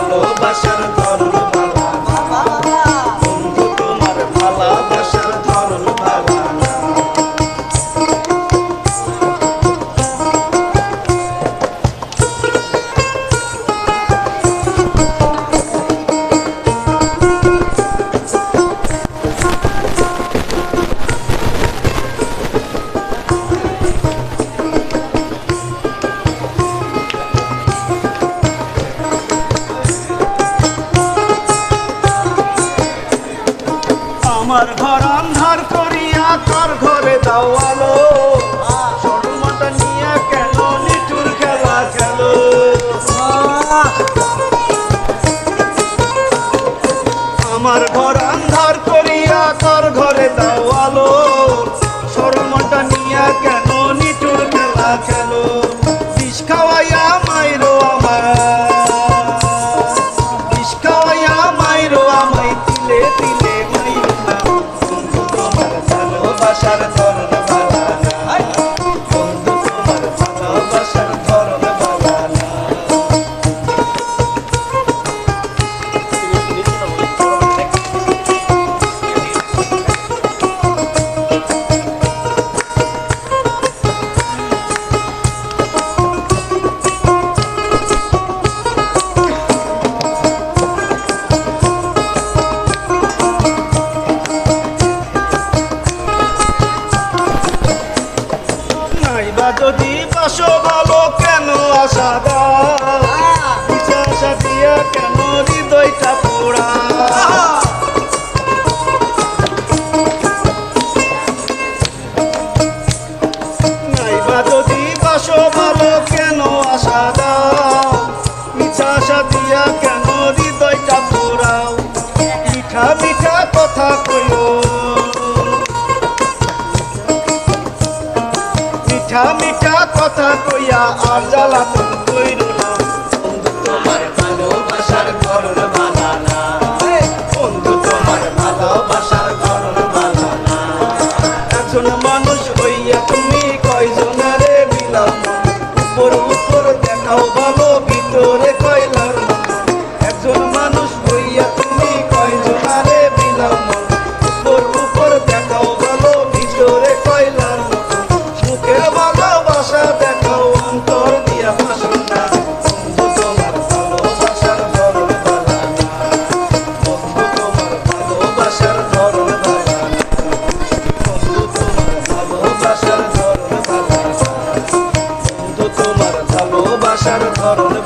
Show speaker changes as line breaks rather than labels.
ভালোবাসার আমার ঘর আন্ধার করিয়া তার ঘরে দাও আলো। কেন খেলো? আমার ঘর নাইবা যদি বাসো ভালো কেন আশা দাও? আশা দিয়া কেন হৃদয়টা পোড়া? কেন দিয়া হৃদয়টা পোড়াও? মিঠা মিঠা কথা কইও মিঠা মিঠা কথা কইয়া আর জ্বালা কইরো না। বন্ধু তোমার ভালোবাসার ধরন ভালোবাসার ধরন